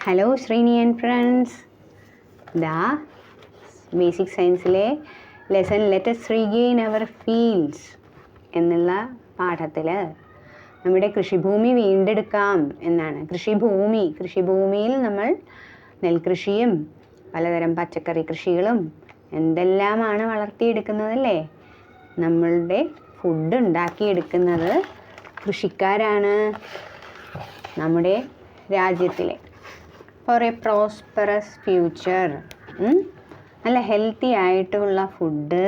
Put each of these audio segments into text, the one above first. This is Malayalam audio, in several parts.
ഹലോ ശ്രീനിയൻ ഫ്രണ്ട്സ് ദാ ബേസിക് സയൻസിലെ ലെസൺ ലെറ്റസ് ശ്രീഗെയിൻ അവർ ഫീൽഡ്സ് എന്നുള്ള പാഠത്തിൽ നമ്മുടെ കൃഷിഭൂമി വീണ്ടെടുക്കാം എന്നാണ്. കൃഷിഭൂമി കൃഷിഭൂമിയിൽ നമ്മൾ നെൽകൃഷിയും പലതരം പച്ചക്കറി കൃഷികളും എന്തെല്ലാമാണ് വളർത്തിയെടുക്കുന്നതല്ലേ? നമ്മളുടെ ഫുഡ് ഉണ്ടാക്കിയെടുക്കുന്നത് കൃഷിക്കാരാണ്. നമ്മുടെ രാജ്യത്തിലെ ഫോർ എ പ്രോസ്പെറസ് ഫ്യൂച്ചർ നല്ല ഹെൽത്തി ആയിട്ടുള്ള ഫുഡ്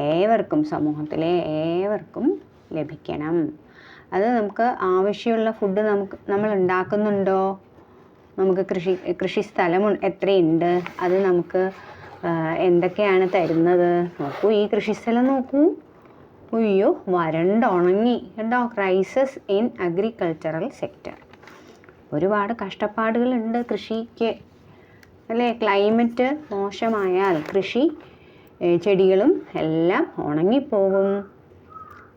ഏവർക്കും സമൂഹത്തിലെ ഏവർക്കും ലഭിക്കണം. അത് നമുക്ക് ആവശ്യമുള്ള ഫുഡ് നമുക്ക് നമ്മൾ ഉണ്ടാക്കുന്നുണ്ടോ? നമുക്ക് കൃഷി കൃഷി സ്ഥലം എത്രയുണ്ട്? അത് നമുക്ക് എന്തൊക്കെയാണ് തരുന്നത്? നോക്കൂ ഈ കൃഷിസ്ഥലം നോക്കൂ. അയ്യോ വരണ്ടുണങ്ങി കേട്ടോ ക്രൈസസ് ഇൻ അഗ്രികൾച്ചറൽ സെക്ടർ ഒരുപാട് കഷ്ടപ്പാടുകളുണ്ട് കൃഷിക്ക്. അല്ലേ? ക്ലൈമറ്റ് മോശമായാൽ കൃഷി ചെടികളും എല്ലാം ഉണങ്ങിപ്പോകും.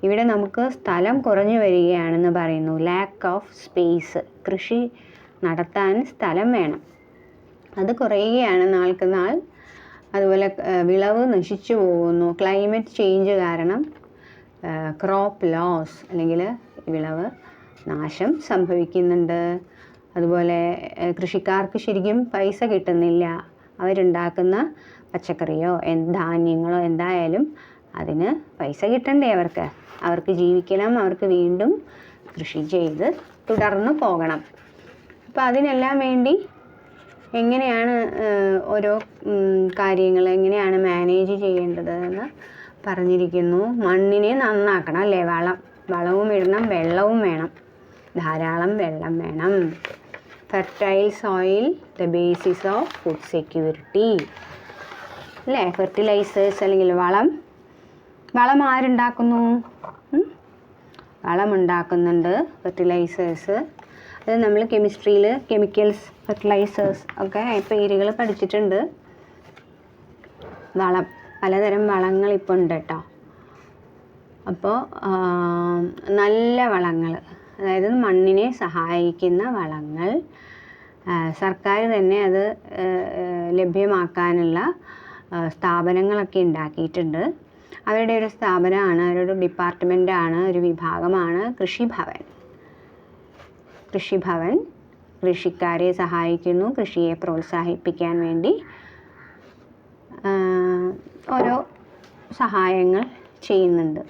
ഇവിടെ നമുക്ക് സ്ഥലം കുറഞ്ഞു വരികയാണെന്ന് പറയുന്നു. ലാക്ക് ഓഫ് സ്പേസ് കൃഷി നടത്താൻ സ്ഥലം വേണം. അത് കുറയുകയാണ് നാൾക്ക് നാൾ. അതുപോലെ വിളവ് നശിച്ചു പോകുന്നു. ക്ലൈമറ്റ് ചേഞ്ച് കാരണം ക്രോപ്പ് ലോസ് അല്ലെങ്കിൽ വിളവ് നാശം സംഭവിക്കുന്നുണ്ട്. അതുപോലെ കൃഷിക്കാർക്ക് ശരിക്കും പൈസ കിട്ടുന്നില്ല. അവരുണ്ടാക്കുന്ന പച്ചക്കറിയോ ധാന്യങ്ങളോ എന്തായാലും അതിന് പൈസ കിട്ടണ്ടേ അവർക്ക്. അവർക്ക് ജീവിക്കണം അവർക്ക് വീണ്ടും കൃഷി ചെയ്ത് തുടർന്ന് പോകണം. അപ്പോൾ അതിനെല്ലാം വേണ്ടി എങ്ങനെയാണ് ഓരോ കാര്യങ്ങൾ എങ്ങനെയാണ് മാനേജ് ചെയ്യേണ്ടത് എന്ന് പറഞ്ഞിരിക്കുന്നു. മണ്ണിനെ നന്നാക്കണം അല്ലേ? വളം വളവും ഇടണം വെള്ളവും വേണം. ധാരാളം വെള്ളം വേണം. Fertile soil the basis of food security അല്ലേ? ഫെർട്ടിലൈസേഴ്സ് അല്ലെങ്കിൽ വളം. വളം ആരുണ്ടാക്കുന്നു? വളമുണ്ടാക്കുന്നുണ്ട് ഫെർട്ടിലൈസേഴ്സ് അത് നമ്മൾ കെമിസ്ട്രിയിൽ കെമിക്കൽസ് ഫെർട്ടിലൈസേഴ്സ് ഒക്കെ പേരുകൾ പഠിച്ചിട്ടുണ്ട്. വളം. പലതരം വളങ്ങൾ ഇപ്പോൾ ഉണ്ട് കേട്ടോ. അപ്പോൾ നല്ല വളങ്ങൾ. അതായത് മണ്ണിനെ സഹായിക്കുന്ന വളങ്ങൾ സർക്കാർ തന്നെ അത് ലഭ്യമാക്കാനുള്ള സ്ഥാപനങ്ങളൊക്കെ ഉണ്ടാക്കിയിട്ടുണ്ട്. അവരുടെ ഒരു സ്ഥാപനമാണ് അവരുടെ ഡിപ്പാർട്ട്മെന്റാണ് ഒരു വിഭാഗമാണ് കൃഷിഭവൻ. കൃഷിഭവൻ കൃഷിക്കാരെ സഹായിക്കുന്നു കൃഷിയെ പ്രോത്സാഹിപ്പിക്കാൻ വേണ്ടി ഓരോ സഹായങ്ങൾ ചെയ്യുന്നുണ്ട്.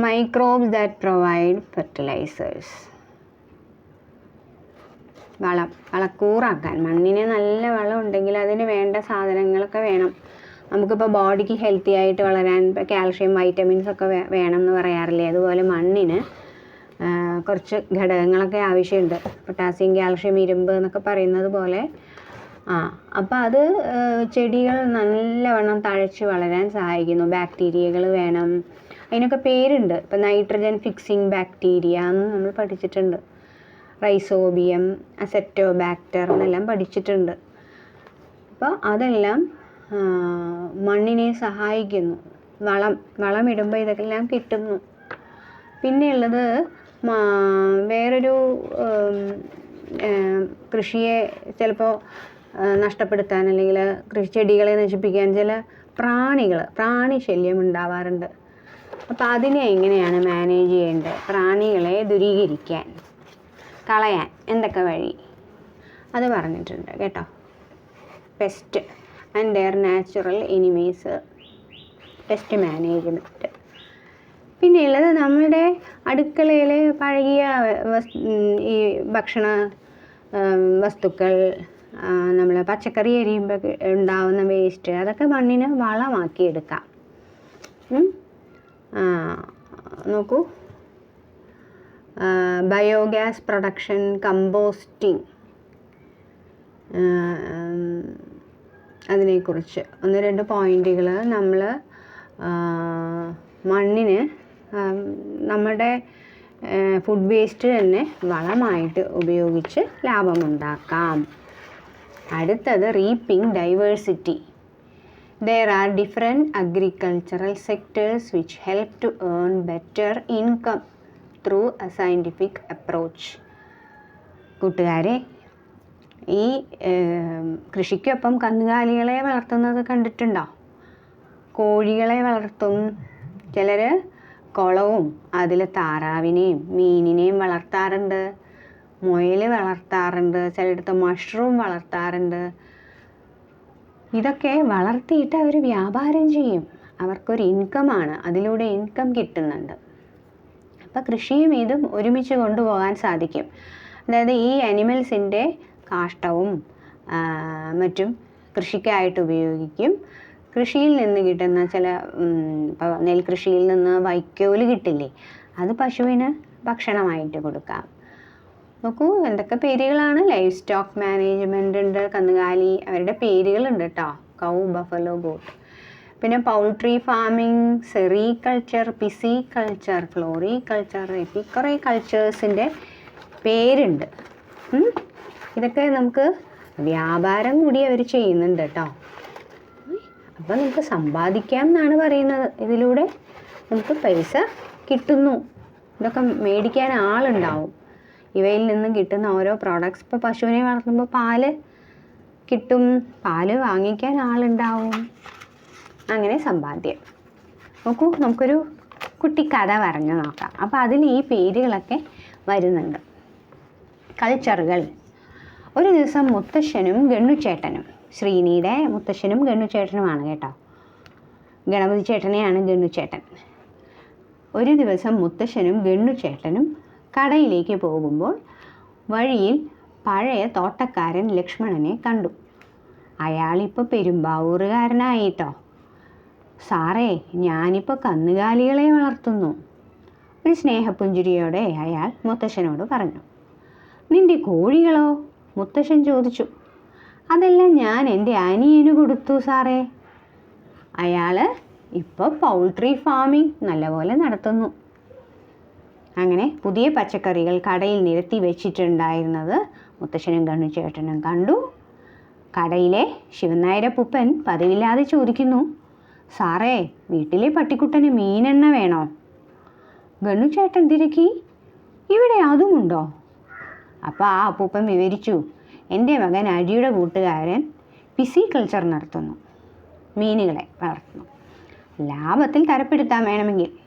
മൈക്രോബ്സ് ദാറ്റ് പ്രൊവൈഡ് ഫെർട്ടിലൈസേഴ്സ് വളം വളക്കൂറാക്കാൻ മണ്ണിന് നല്ല വളം ഉണ്ടെങ്കിൽ അതിന് വേണ്ട സാധനങ്ങളൊക്കെ വേണം. നമുക്കിപ്പോൾ ബോഡിക്ക് ഹെൽത്തി ആയിട്ട് വളരാൻ ഇപ്പോൾ കാൽഷ്യം വൈറ്റമിൻസ് ഒക്കെ വേണം എന്ന് പറയാറില്ലേ? അതുപോലെ മണ്ണിന് കുറച്ച് ഘടകങ്ങളൊക്കെ ആവശ്യമുണ്ട്. പൊട്ടാസ്യം കാൽഷ്യം ഇരുമ്പ് എന്നൊക്കെ പറയുന്നത് പോലെ. ആ അപ്പോൾ അത് ചെടികൾ നല്ലവണ്ണം തഴച്ച് വളരാൻ സഹായിക്കുന്നു. ബാക്ടീരിയകൾ വേണം. അതിനൊക്കെ പേരുണ്ട്. ഇപ്പം നൈട്രജൻ ഫിക്സിങ് ബാക്ടീരിയ എന്ന് നമ്മൾ പഠിച്ചിട്ടുണ്ട്. റൈസോബിയം അസെറ്റോബാക്ടർ എന്നെല്ലാം പഠിച്ചിട്ടുണ്ട്. അപ്പോൾ അതെല്ലാം മണ്ണിനെ സഹായിക്കുന്നു. വളം വളമിടുമ്പോൾ ഇതെല്ലാം കിട്ടുന്നു. പിന്നെയുള്ളത് വേറൊരു കൃഷിയെ ചിലപ്പോൾ നഷ്ടപ്പെടുത്താൻ അല്ലെങ്കിൽ കൃഷി ചെടികളെ നശിപ്പിക്കാൻ ചില പ്രാണികൾ പ്രാണി ശല്യം ഉണ്ടാവാറുണ്ട്. അപ്പോൾ അതിനെ എങ്ങനെയാണ് മാനേജ് ചെയ്യേണ്ടത്? പ്രാണികളെ ദുരീകരിക്കാൻ കളയാൻ എന്തൊക്കെ വഴി? അത് പറഞ്ഞിട്ടുണ്ട് കേട്ടോ. Pest and their natural enemies pest management പിന്നെയുള്ളത് നമ്മുടെ അടുക്കളയിലെ പഴകിയ ഈ ഭക്ഷണ വസ്തുക്കൾ നമ്മൾ പച്ചക്കറി എരിയുമ്പോൾ ഉണ്ടാവുന്ന വേസ്റ്റ് അതൊക്കെ മണ്ണിന് വളമാക്കി എടുക്കാം നോക്കൂ. ബയോഗ്യാസ് പ്രൊഡക്ഷൻ കമ്പോസ്റ്റിംഗ് അതിനെക്കുറിച്ച്. ഒന്ന് രണ്ട് പോയിന്റുകൾ നമ്മൾ മണ്ണിന് നമ്മുടെ ഫുഡ് വേസ്റ്റ് തന്നെ വളമായിട്ട് ഉപയോഗിച്ച് ലാഭമുണ്ടാക്കാം. അടുത്തത് reaping diversity There are different agricultural sectors which help to earn better income through a scientific approach. കൂട്ടുകാരെ ഈ കൃഷിക്കൊപ്പം കന്നുകാലികളെ വളർത്തുന്നത് കണ്ടിട്ടുണ്ടോ? കോഴികളെ വളർത്തും ചിലർ കുളവും അതിൽ താറാവിനെയും മീനിനെയും വളർത്താറുണ്ട്. മുയൽ വളർത്താറുണ്ട് ചിലയിടത്ത് മഷ്റൂം വളർത്താറുണ്ട്. ഇതൊക്കെ വളർത്തിയിട്ട് അവർ വ്യാപാരം ചെയ്യും. അവർക്കൊരു ഇൻകമാണ് അതിലൂടെ ഇൻകം കിട്ടുന്നുണ്ട്. അപ്പോൾ കൃഷിയും ഇതും ഒരുമിച്ച് കൊണ്ടുപോകാൻ സാധിക്കും. അതായത് ഈ അനിമൽസിന്റെ കാഷ്ടവും മറ്റും കൃഷിക്കായിട്ട് ഉപയോഗിക്കും. കൃഷിയിൽ നിന്ന് കിട്ടുന്ന ചില ഇപ്പോൾ നെൽകൃഷിയിൽ നിന്ന് വൈക്കോൽ കിട്ടില്ലേ? അത് പശുവിന് ഭക്ഷണമായിട്ട് കൊടുക്കാം. നോക്കൂ എന്തൊക്കെ പേരുകളാണ്? ലൈഫ് സ്റ്റോക്ക് മാനേജ്മെന്റ് ഉണ്ട് കന്നുകാലി അവരുടെ പേരുകളുണ്ട് കേട്ടോ കൗ ബഫലോ ഗോട്ട് പിന്നെ poultry farming sericulture pisciculture floriculture ഇപ്പം കുറേ കൾച്ചേഴ്സിന്റെ പേരുണ്ട്. ഇതൊക്കെ നമുക്ക് വ്യാപാരം കൂടി അവർ ചെയ്യുന്നുണ്ട് കേട്ടോ അപ്പം നമുക്ക് സമ്പാദിക്കാം എന്നാണ് പറയുന്നത്. ഇതിലൂടെ നമുക്ക് പൈസ കിട്ടുന്നു. ഇതൊക്കെ മേടിക്കാൻ ആളുണ്ടാവും. ഇവയിൽ നിന്നും കിട്ടുന്ന ഓരോ പ്രോഡക്ട്സ് ഇപ്പോൾ പശുവിനെ വളർത്തുമ്പോൾ പാൽ കിട്ടും. പാൽ വാങ്ങിക്കാൻ ആളുണ്ടാവും. അങ്ങനെ സമ്പാദ്യം. നോക്കൂ നമുക്കൊരു കുട്ടി കഥ പറഞ്ഞു നോക്കാം. അപ്പോൾ അതിൽ ഈ പേരുകളൊക്കെ വരുന്നുണ്ട്. കൾച്ചറുകൾ. ഒരു ദിവസം മുത്തശ്ശനും ഗണ്ണുചേട്ടനും ശ്രീനിയുടെ മുത്തശ്ശനും ഗണ്ണുചേട്ടനുമാണ് കേട്ടോ. ഗണപതി ചേട്ടനെയാണ് ഗണ്ണുചേട്ടൻ. ഒരു ദിവസം മുത്തശ്ശനും ഗണ്ണുചേട്ടനും കടയിലേക്ക് പോകുമ്പോൾ വഴിയിൽ പഴയ തോട്ടക്കാരൻ ലക്ഷ്മണനെ കണ്ടു. അയാളിപ്പോൾ പെരുമ്പാവൂറുകാരനായിട്ടോ? സാറേ ഞാനിപ്പോൾ കന്നുകാലികളെ വളർത്തുന്നു. ഒരു സ്നേഹപുഞ്ചിരിയോടെ അയാൾ മുത്തശ്ശനോട് പറഞ്ഞു. നിന്റെ കോഴികളോ? മുത്തശ്ശൻ ചോദിച്ചു. അതെല്ലാം ഞാൻ എന്റെ അനിയന് കൊടുത്തു സാറേ. അയാൾ ഇപ്പോൾ പൗൾട്രി ഫാമിംഗ് നല്ലപോലെ നടത്തുന്നു. അങ്ങനെ പുതിയ പച്ചക്കറികൾ കടയിൽ നിരത്തി വെച്ചിട്ടുണ്ടായിരുന്നത് മുത്തശ്ശനും കണ്ണു ചേട്ടനും കണ്ടു. കടയിലെ ശിവനായരപ്പൂപ്പൻ പതിവില്ലാതെ ചോദിക്കുന്നു സാറേ വീട്ടിലെ പട്ടിക്കുട്ടന് മീനെണ്ണ വേണോ? ഗണ്ണുചേട്ടൻ തിരക്കി ഇവിടെ അതുമുണ്ടോ? അപ്പോൾ ആ അപ്പൂപ്പൻ വിവരിച്ചു എന്റെ മകൻ അരിയുടെ കൂട്ടുകാരൻ പിസി കൾച്ചർ നടത്തുന്നു മീനുകളെ വളർത്തുന്നു. ലാഭത്തിൽ തരപ്പെടുത്താൻ വേണമെങ്കിൽ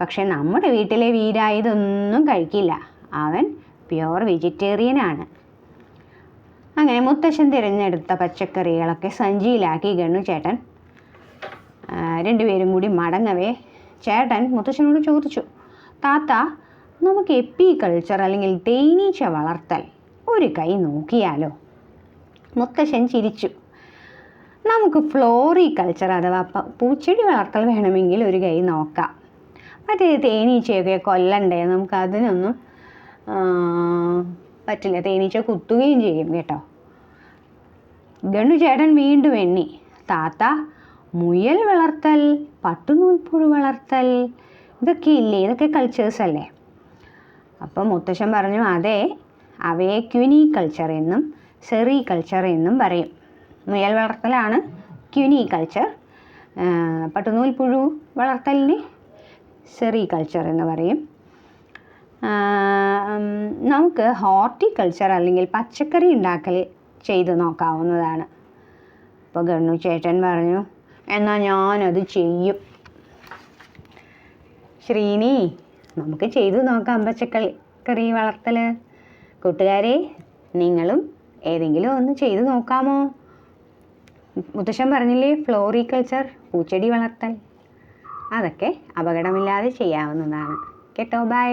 പക്ഷെ നമ്മുടെ വീട്ടിലെ വീര ഇതൊന്നും കഴിക്കില്ല. അവൻ പ്യുവർ വെജിറ്റേറിയനാണ്. അങ്ങനെ മുത്തശ്ശൻ തിരഞ്ഞെടുത്ത പച്ചക്കറികളൊക്കെ സഞ്ചിയിലാക്കി ഗണ്ണു ചേട്ടൻ. രണ്ടുപേരും കൂടി മടങ്ങവേ. ചേട്ടൻ മുത്തശ്ശനോട് ചോദിച്ചു താത്ത നമുക്ക് എപ്പി കൾച്ചർ അല്ലെങ്കിൽ തേനീച്ച വളർത്തൽ ഒരു കൈ നോക്കിയാലോ? മുത്തശ്ശൻ ചിരിച്ചു. നമുക്ക് ഫ്ലോറി കൾച്ചർ അഥവാ പൂച്ചെടി വളർത്തൽ വേണമെങ്കിൽ ഒരു കൈ നോക്കാം. മറ്റേ തേനീച്ചയൊക്കെ കൊല്ലണ്ടേ? നമുക്ക് അതിനൊന്നും പറ്റില്ല. തേനീച്ച കുത്തുകയും ചെയ്യും കേട്ടോ. ഗണ്ണു ചേട്ടൻ വീണ്ടും എണ്ണി. താത്ത മുയൽ വളർത്തൽ പട്ടുനൂൽപ്പുഴു വളർത്തൽ ഇതൊക്കെ ഇല്ലേ ഇതൊക്കെ കൾച്ചേഴ്സ് അല്ലേ? അപ്പം മുത്തശ്ശൻ പറഞ്ഞു അതെ അവയെ ക്യുനി കൾച്ചർ എന്നും സെറി കൾച്ചർ എന്നും പറയും. മുയൽ വളർത്തലാണ് ക്യുനി കൾച്ചർ പട്ടുനൂൽപ്പുഴു വളർത്തലിന് സെറി കൾച്ചർ എന്ന് പറയും. നമുക്ക് ഹോർട്ടിക്കൾച്ചർ അല്ലെങ്കിൽ പച്ചക്കറി ഉണ്ടാക്കൽ ചെയ്ത് നോക്കാവുന്നതാണ്. അപ്പോൾ ഗണ്ണു ചേട്ടൻ പറഞ്ഞു എന്നാൽ ഞാനത് ചെയ്യും. ശ്രീനി നമുക്ക് ചെയ്ത് നോക്കാം പച്ചക്കറി കറി വളർത്തൽ കൂട്ടുകാരെ നിങ്ങളും ഏതെങ്കിലും ഒന്ന് ചെയ്ത് നോക്കാമോ? മുത്തശ്ശൻ പറഞ്ഞില്ലേ ഫ്ലോറിക്കൾച്ചർ പൂച്ചെടി വളർത്തൽ. അതൊക്കെ അപകടമില്ലാതെ ചെയ്യാവുന്നതാണ്. കേട്ടോ ബൈ.